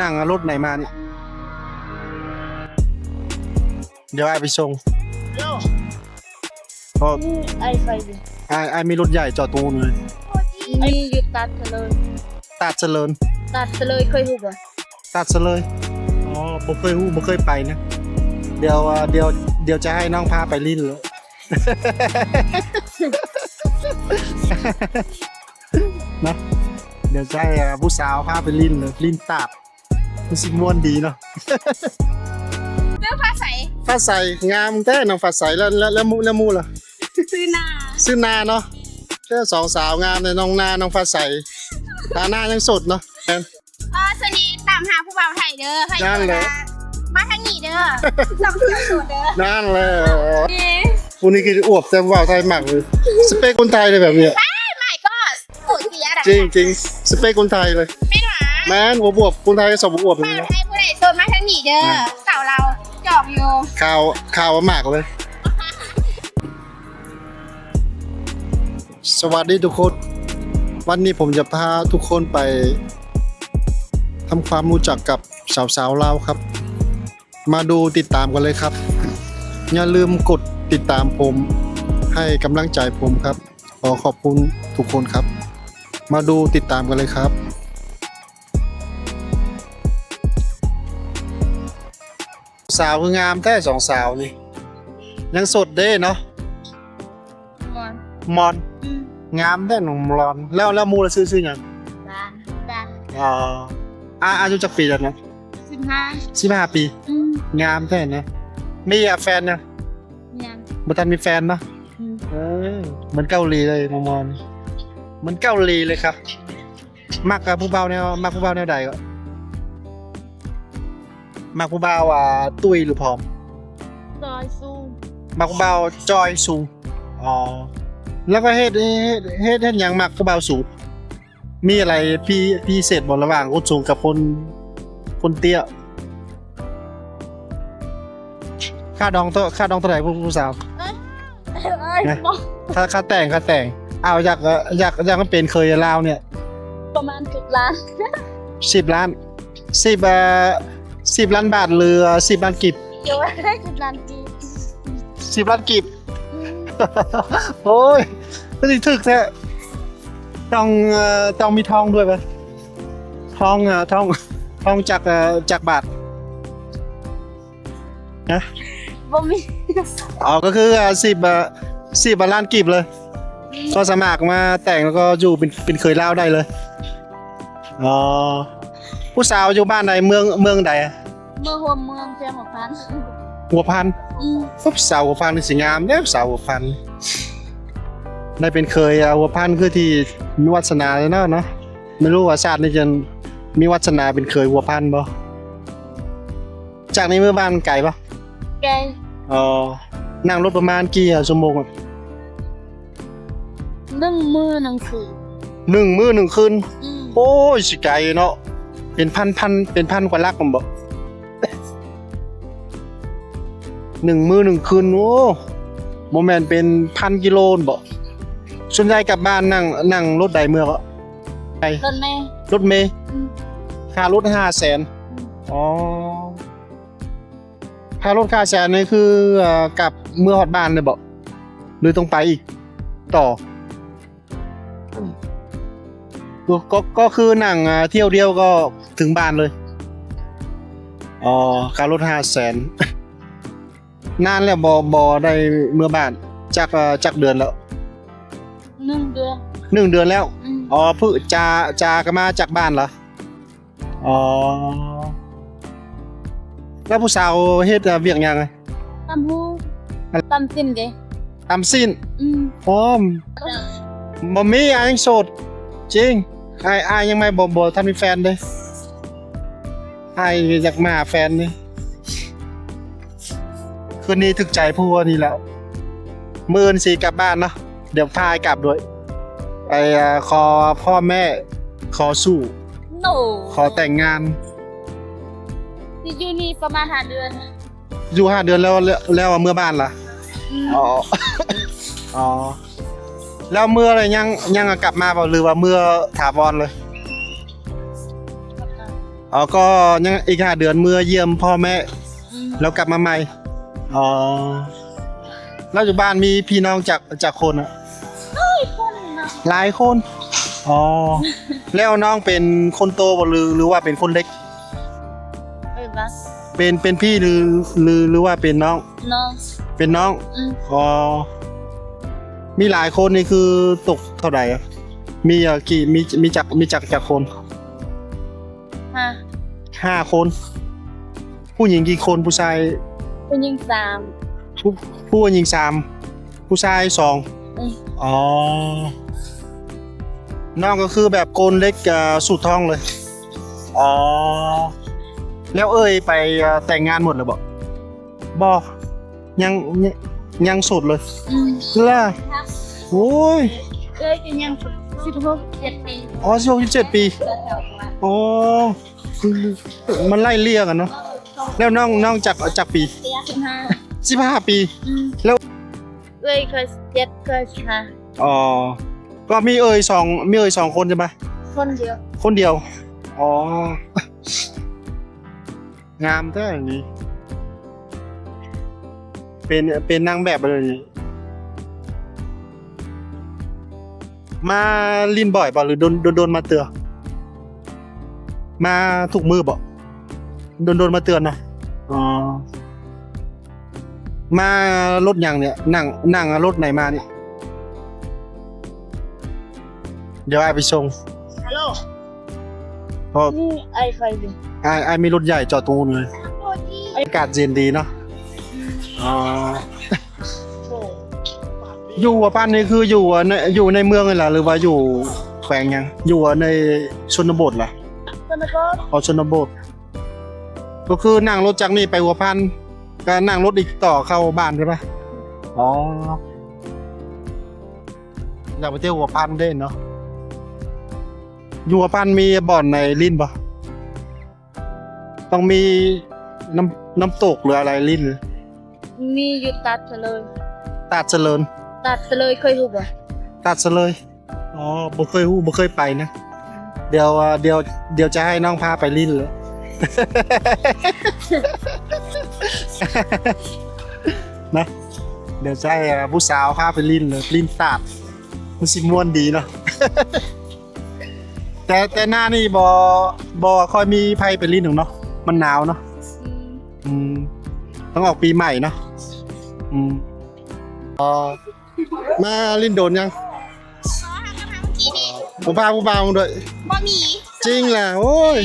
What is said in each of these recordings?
นั่งรถไหนมานี่ เดี๋ยวไอ้ไปส่งเพราะไอไฟดิไอ้ไอ้มีรถใหญ่จอดตรงนู้นเลยนี่อยู่ตัดเฉลย ตัดเจริญตัดเฉลยเคยหูป่ะตัดซะเลยอ๋อบ่เคยฮู้บ่เคยไปนะ เดี๋ยวอ่าเดี๋ยวเดี๋ยวจะให้น้องพาไปลิ้นเลย นะเดี๋ยวจะให้อ่าผู้สาวพาไปลิ้นเลยลิ้นตัด มันสิม่วนดีเนาะเรื่องภาษาฟ้าใสงามแท้น้องฟ้าใสแล้วแล้วแล้วมูแล้วมูล่ะซื้อนาซื้อนาเนาะแค่สองสาวงามเลยน้องนาน้องฟ้าใสตาหน้ายังสดเนาะเออสนีตามหาผู้บ่าวไทยเด้อใครนั่นแหละมาทางนี้เด้อสองเที่ยวสูตรเด้อนั่นแหละนี่คนนี้คืออวบแต่ว่าวไทยมากเลยสเปคคนไทยเลยแบบเนี้ยไม่ก็โอ้ยเสียดจริงจริงสเปคคนไทยเลยไม่หวา แม้นหัวบวบคนไทยสมบวบเลบ่าวยนะไทยผู้ใดโซนมาทางนี้เด้อเก่าเราจอกอยู่ข่าวข่าวมากเลย สวัสดีทุกคน วันนี้ผมจะพาทุกคนไปทำความรู้จักกับสาวๆลาวครับ มาดูติดตามกันเลยครับ อย่าลืมกดติดตามผมให้กำลังใจผมครับ ขอขอบคุณทุกคนครับ มาดูติดตามกันเลยครับ สาวคืองามแท้สองสาวนี่ยังสดเด้เนาะมอนมอนงามแท้หนุ่มมอน แล้วแล้วหมูละซื้อซื้อหยังดานดานอ๋ออาอายุจักปีแล้วนะสิบห้าสิบห้าปี อืมงามแท้นะมีอะแฟนนะยังบ่ทันมีแฟนเนาะอืมเออเหมือนเกาหลีเลยมองมอนเหมือนเกาหลีเลยครับ มักกับผู้เบาแนวมักผู้เบาแนวใดก็ มักผู้เบาอ่าตุ้ยหรือผอมซอยสู้มักผู้เบาจอยสูงอ๋อแล้วก็เฮ็ดเฮ็ดเฮ็ดเฮ็ดหยังมักผู้เบาสูงมีอะไรพี่พี่เศษบนระหว่างคนสูงกับคนคนเตี้ยค่าดองตัวค่าดองเท่าไหร่ผู้ผู้สาว เอ้ยไงค่าค่าแต่งค่าแต่งอ้าวอยากอยากอยากมันเป็นเคยลาวเนี่ย ประมาณสิบล้านสิบล้านสิบเอ่อ สิบล้านบาทหรือสิบล้านกิบเดี๋ยวได้สิบล้านกีสิบล้านกิบโอ้ยก็สิถึกแท้ต้องเอ่อต้องมีทองด้วยปะทองเอ่อทองทองจากเอ่อจากบาทบ่มีอ๋อก็คือสิบสิบล้านกิบเลย ก็สมัครมาแต่งแล้วก็อยู่เป็นเป็นเคยเล่าวได้เลยอ๋อ ผู้สาวอยู่บ้านใดเมืองเมืองใดอะเมืองหัวเมืองเชียงหัวพันหัวพันอืมปุ๊บสาวหัวพันนี่สิงามเนี่ยสาวหัวพันได้เป็นเคยอะหัวพันคือที่มีวัฒนาเลยเนาะเนาะไม่รู้ว่าชาตินี้จะมีวัฒนาเป็นเคยหัวพันบ่จากนี้เมื่อบ้านไกลปะแกอ๋อนั่งรถประมาณกี่ชั่วโมงอะนึ่งมือหนังสือหนึ่งมื้อหนึ่งคืนอืมโอ้ยสิไกลเนาะ เป็นพันพันเป็นพันกว่าลักผมบอกหนึ่งมือหนึ่งคืนโอ้โมแมนเป็นพันกิโลนบอกส่วนใหญ่กลับบ้านนั่งนั่งรถใดเมื่อก็ไปต้นแม่รถเมย์อืมค่ารถห้าแสนอ๋อค่ารถค่าแสนนี่คือเอ่อกลับเมื่อฮอดบ้านเลยบอกหรือต้องไปอีก ต่อก็ก็ก็คือหนังอ่าเที่ยวเดียวก็ ถึงบ้านเลย อ๋อการรถห้าแสนนานแล้วบอบอได้เมื่อบ้านจากเอ่อจากเดือนแล้วหนึ่งเดือนหนึ่งเดือนแล้วอืมอ๋อเพิ่งจาจากนมาจากบ้านเหรอ อ๋อ แล้วผู้สาวเฮ็ดเวียกหยังไงตำหูตำจิ้มเด้ตามสิ้น อืมอ๋อบ่มีอายยังโสด จริงอายอายยังไม่บ่บ่ทันมีแฟนเล ยอายอยากมาหาแฟนนี่คืนนี้ถึกใจผู้ว่านี่แล้วมื้ออนสิกลับบ้านเนาะเดี๋ยวพาอายกลับด้วยไปเอ่อขอพ่อแม่ ขอสู้โนขอแต่งงานที่อยู่นี่ประมาณห้าเดือน อยู่ห้าเดือนแล้วแล้วแล้วเมื่อบ้านล่ะอืมอ๋ออ๋อแล้วเมื่ออะไรยังยังกลับมาเปล่าหรือว่าเมื่อถาวรเลย อ๋อก็ยังอีกห้าเดือนเมื่อเยี่ยมพ่อแม่อืมแล้วกลับมาใหม่ อ๋อ แล้วอยู่บ้านมีพี่น้องจากจากคนอะคนเนาะหลายคน อ๋อ แล้วน้องเป็นคนโตบ่หรือหรือว่าเป็นคนเล็กเออบัสเป็นเป็นพี่หรือหรือหรือว่าเป็นน้อง น้อง เป็นน้องอืมอ๋อ มีหลายคนนี่คือตกเท่าไหร่อะมีอะกี่มีมีจักมีจักจากคนฮะ ห้าคน ผู้หญิงกี่คนผู้ชายเป็นยิงสามผู้ผู้หญิงสามผู้ชายสองอืมอ๋อน้องก็คือแบบโกนเล็กกับสุดท้องเลย อ๋อ แล้วเอ้ยไปอ่าแต่งงานหมดเลยบอกบอยังยังยังโสดเลยอืมล่ะโอ้ยเอ้ยเป็นยังสิบหกเจ็ดปี อ๋อสิบหกสิบเจ็ดปี อ๋อ มันไล่เลี่ยกันเนาะแล้วน้องน้องจากจากปีสิบห้าสิบห้าปีอืมแล้วเอ้ยเคยเจ็ดเคยค่ะอ๋อก็มีเอ่ยสองมีเอ่ยสองคนใช่ไหมคนเดียว คนเดียวอ๋องามแท้อย่างนี้ เป็นเป็นนางแบบอะไรอย่างนี้มาลินบ่อยป่ะหรือโดนโดนโดนมาเตือน มาถูกมือบ่โดนโดนมาเตือนนะอ๋อมารถยังเนี่ยนั่งนั่งรถไหนมาเนี่ยเดี๋ยวไอายไปส่งฮัลโหลเพราะนี่ไอใครดิไอไอายมีรถใหญ่จอดตรงนู้นเลยโทษทีอากาศเย็นดีเนาะอ๋อโอ้อยู่ว่าป้านนี่คืออยู่ในอยู่ในเมืองเลยล่ะหรือว่าอยู่แขวงยัง อยู่ในชนบทล่ะต อนนั้นก็อ๋อชนบท ก็คือนั่งรถจากนี่ไปหัวพันก็นั่งรถอีกต่อเข้าบ้านใช่ปะอ๋ออยากไปเที่ยวหัวพันเด้เนาะอยู่หัวพันมีบ่อนในลิ้นปะต้องมีน้ำน้ำตกหรืออะไรลิ้นมีอยู่ตัดไปเลยตัดเจริญตัดไปเลยเคยหูบ่ตัดซะเลย อ๋อบ่เคยฮู้บ่เคยไปนะ เดี๋ยวอ่าเดี๋ยวเดี๋ยวจะให้น้องพาไปลิ้นเลยนะเดี๋ยวจะให้อ่าผู้สาวพาไปลิ้นเลยลิ้นตัดมันสิม่วนดีเนาะแต่แต่หน้านี่บ่บ่ค่อยมีไผไปลิ้นหรอกเนาะมันหนาวเนาะอืมอืมต้องออกปีใหม่เนาะอืมอ๋อมาลิ้นโดนยัง ผมพาผู้บ่าวมาด้วย บ่มีจริงแหละโอ้ย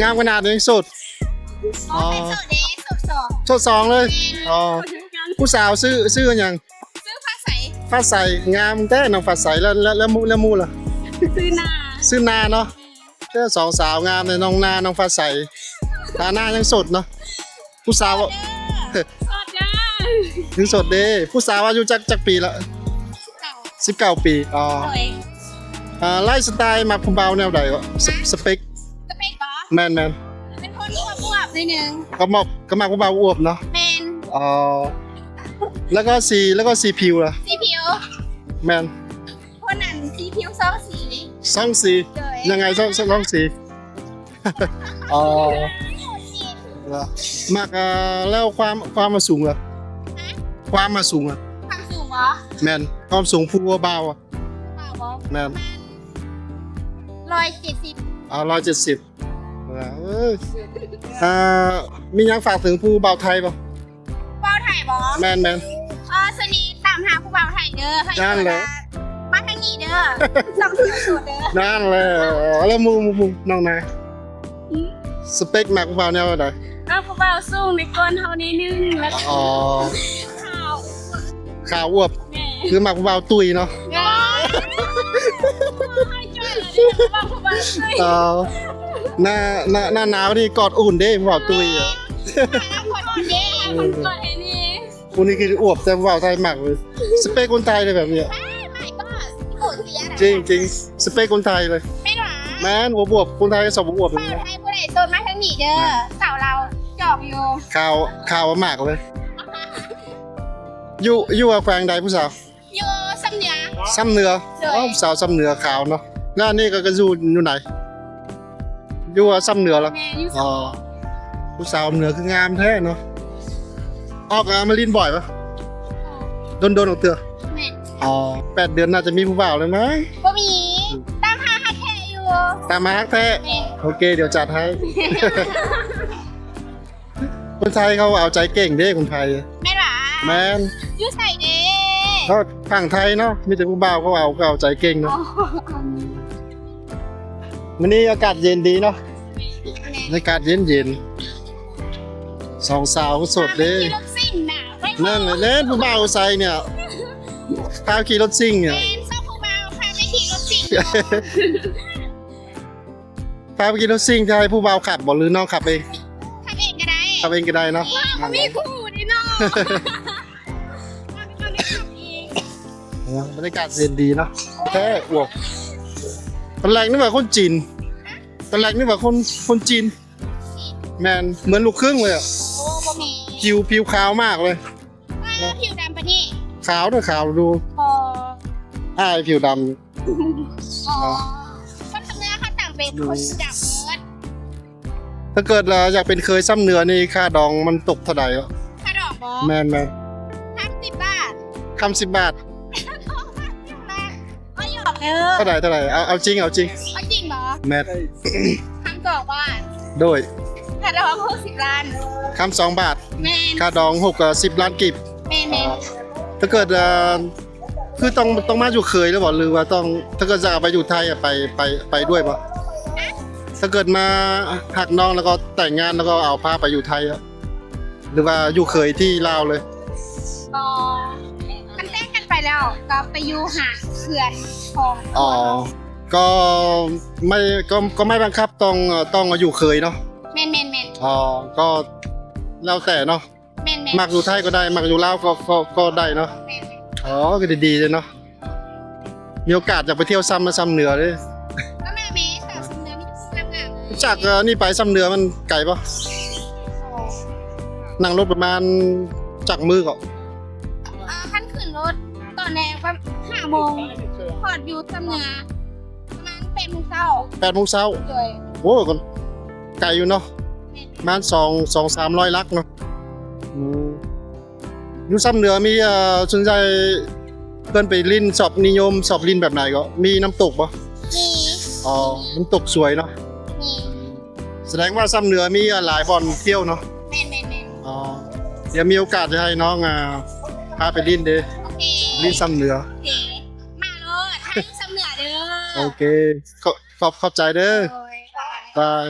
งามขนาดนี้สุด อ๋อเป็นโสดเด้โสดสองโชดสองเลย อ๋อ ผู้สาวซื้อซื้อกันยัง ซื้อผ้าใสฟ้าใสงามแท้น้องฟ้าใสแล้วแล้วแล้วมูแล้วมูล่ะ ซื้อหน้าซื้อนาเนาะแค่สองสาวงามเลยน้องนาน้องฟ้าใสตาหน้ายังสดเนาะ ผู้สาวสดจ้ายังสดเด้ผู้สาวอายุจักจักปีละเก่าสิบเก้าปี อ๋อเลย อ่าไลฟ์สไตล์มักผู้บ่าวแนวใดวะสสเปคสเปกบอแมนแมนเป็นคนอ้วนอ้วนนิดนึงก็มักก็มักผู้บ่าวอวบเนาะเป็นอ๋อแล้วก็สีแล้วก็สีผิวล่ะสีผิวแมนคนนั้นสีผิวสองสีซ่องสีเลยยังไงซ่องซ่องสีอ๋อเหรอมากอ่าแล้วความความมาสูงเหรอความมาสูงอะความสูงเหรอแมนความสูงผู้ว่าเบาอะเปล่าบอแมน ร้อยเจ็ดสิบเอาร้อยเจ็ดสิบเอ้ยอ่ามียังฝากถึงผู้เบาไทยป่ะเป้าไทยบอแมนแมนเออสนีตามหาผู้เบาไทยเด้อให้นั่นเหรอมาทางนี้เด้อสองที่สุดเด้อนั่นแหละแล้วมูมูมูน้องนายสเปคมากผู้เบาแนวไหนก็ผู้เบาสูงในก้นเท่านี้นึงแล้วก็อ๋อข้าวขาวอวบแม่คือมากผู้เบาตุยเนาะ เลยเด้อผู้เบาผู้เบาช่วยเออหน้าหน้าหน้าหนาวนี่กอดอุ่นเด้ผู้เบาตุยอะคนเด้คนกดไอ้นี่คนนี้คืออวบแต่ผู้เบาไทยมากเลยสเปคคนไทยเลยแบบเนี้ยไม่ก็โกรธเสียนะจริงจริงสเปคคนไทยเลยไม่หรอแมนอวบอวบคนไทยสอบอวบเลเป้ายนะไทยผู้ใดโซนมาทางนี้เด้อสาวเราจอกอยู่ข่าวข่าวมากเลยอยู่อยู่กับแขวงใดผู้สาวอยู่สำเนียงซ้ำเหนือใช่อ๋อผู้สาวซ้ำเหนือขาวเนาะ แล้วอันนี่ก็กระยูอยู่ไหนอยู่ว่าซ้ำเหนือแล้วแม่อยู่อ๋อผู้สาวเหนือคืองามแท้เนาะออกมาลินบ่อยปะโดนโดนๆออกเตือแม่อ๋อแปดเดือนน่าจะมีผู้บ่าวเลยไหมบ่มีตามหาหาแค่อยู่ตามมาฮักแท้ แม่โอเค เดี๋ยวจัดให้ คนไทยเขาเอาใจเก่งเด้คนไทย แม่หรอแมนอยู่ใส่เด้เขาฝั่งไทยเนาะมีแต่ผู้บ่าวเขาเอาเขาเอาใจเก่งเนาะ วันนี้อากาศเย็นดีเนาะอากาศเย็นเย็นๆสองสาวสดเด้ขี่รถซิ่งน่ะไปนั่นแหละเล่นผู้บ่าวใส่เนี่ยพาขี่รถซิ่งเนี่ยเป็นซ่อมผู้เบาพาไปขี่รถซิ่งพาไปขี่รถซิ่งจะให้ผู้บ่าวขับบอกหรือน้องขับเองทำเองก็ได้ขับเองก็ได้เนาะว้าวมันมีคู่ดิเนาะมันเป็นคนที่ขับเองบรรยากาศเย็นดีเนาะแท้อวก ตอนแรกนึกว่าคนจีนตอนแรกนึกว่าคนคนจีน แมนเหมือนลูกครึ่งเลยอะโอ้บ่มีผิวผิวขาวมากเลยว่าผิวดำปะนี่ขาวด้วยขาวดูพออ้ายผิวดอ๋อคนทำเนื้อเขาต่างเป็นคนจับเนื้อำถ้าเกิดเราอยากเป็นเคยซ้ำเนื้อนี่ค่าดองมันตกเท่าไหร่อะถ้าดอกบอแมนแมนห้าสิบบาทคำสิบบาท ก็หยอกเด้อเท่าไหร่เท่าไหร่เอาเอาจริงเอาจริงเอาจริงเหรอแมนคำตอบว่าโดยถ้าดอกหกสิบล้านคำสองบาทแมนค่าดองหกกับสิบล้านกีบแมนแมนถ้าเกิดเอ่อคือต้องต้องมาอยู่เคยหรือเปล่าหรือว่าต้องถ้าเกิดจะเอาไปอยู่ไทยอะไปไปไปด้วยปะถ้าเกิดมาหักน้องแล้วก็แต่งงานแล้วก็เอาพาไปอยู่ไทยอะหรือว่าอยู่เคยที่ลาวเลยก็มัน แจ้งกันไปแล้ว ก็ไปอยู่หาดเขื่อนของอ๋อ ก็ไม่ก็ก็ไม่บังคับต้องต้องอยู่เคยเนาะแมนแมนแมนอ๋อก็แล้วแต่เนาะแมนแมนมักอยู่ไทยก็ได้มักอยู่ลาวก็ก็ก็ได้เนาะแมนอ๋อก็ดีๆเลยเนาะมีโอกาสอยากไปเที่ยวซ้ำมาซ้ำเหนือเลยก็แม่เมย์สาวสมเนื้อมีทุกสามงามเลยจากเอ่อนี่ไปซ้ำเหนือมันไกลปะนั่งรถประมาณจากมือก็ โมงพอดอยู่สำเนื้อประมาณเป็นโมงเช้าแปดโมงเช้าโดยโอ้ยก็ไกลอยู่เนาะแม่นประมาณสองสองสามร้อยลักเนาะอืมอยู่ซ้ำเหนือมีเอ่อสนใจเพื่อนไปลินสอบนิยมสอบลินแบบไหนก็ มีน้ำตกปะมีอ๋อน้ำตกสวยเนาะมีแสดงว่าซ้ำเหนือมีหลายบ่อนเที่ยวเนาะแมนแมนแมนอ๋อเดี๋ยวมีโอกาสจะให้น้องอ่าพาไปลินเด้โอเคลินซ้ำเหนือ โอเค โอเคขอขอบขอบใจเด้อโดยบาย